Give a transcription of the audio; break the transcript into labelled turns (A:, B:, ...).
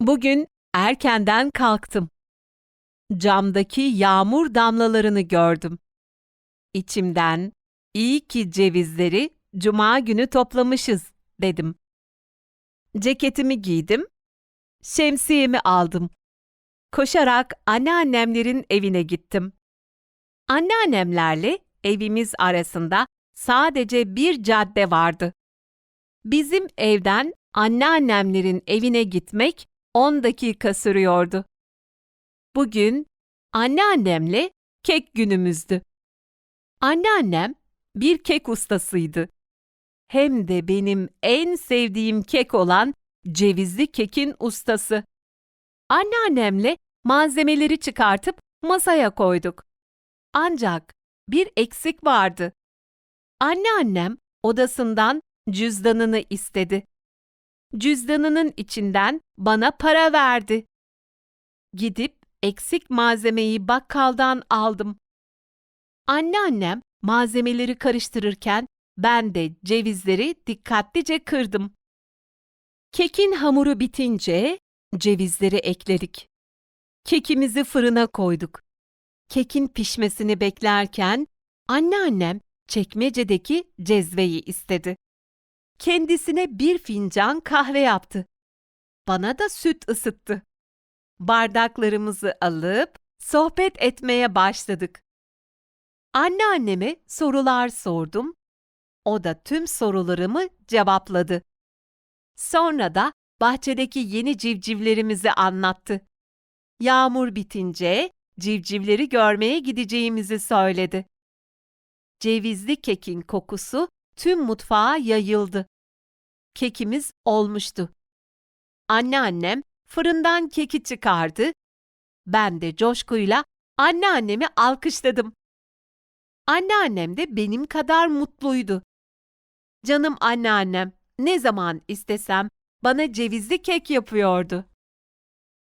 A: Bugün erkenden kalktım. Camdaki yağmur damlalarını gördüm. İçimden iyi ki cevizleri cuma günü toplamışız dedim. Ceketimi giydim, şemsiyemi aldım. Koşarak anneannemlerin evine gittim. Anneannemlerle evimiz arasında sadece bir cadde vardı. Bizim evden anneannemlerin evine gitmek 10 dakika sürüyordu. Bugün anneannemle kek günümüzdü. Anneannem bir kek ustasıydı. Hem de benim en sevdiğim kek olan cevizli kekin ustası. Anneannemle malzemeleri çıkartıp masaya koyduk. Ancak bir eksik vardı. Anneannem odasından cüzdanını istedi. Cüzdanının içinden bana para verdi. Gidip eksik malzemeyi bakkaldan aldım. Anneannem malzemeleri karıştırırken ben de cevizleri dikkatlice kırdım. Kekin hamuru bitince cevizleri ekledik. Kekimizi fırına koyduk. Kekin pişmesini beklerken anneannem çekmecedeki cezveyi istedi. Kendisine bir fincan kahve yaptı. Bana da süt ısıttı. Bardaklarımızı alıp sohbet etmeye başladık. Anneanneme sorular sordum. O da tüm sorularımı cevapladı. Sonra da bahçedeki yeni civcivlerimizi anlattı. Yağmur bitince civcivleri görmeye gideceğimizi söyledi. Cevizli kekin kokusu tüm mutfağa yayıldı. Kekimiz olmuştu. Anneannem fırından keki çıkardı. Ben de coşkuyla anneannemi alkışladım. Anneannem de benim kadar mutluydu. Canım anneannem ne zaman istesem bana cevizli kek yapıyordu.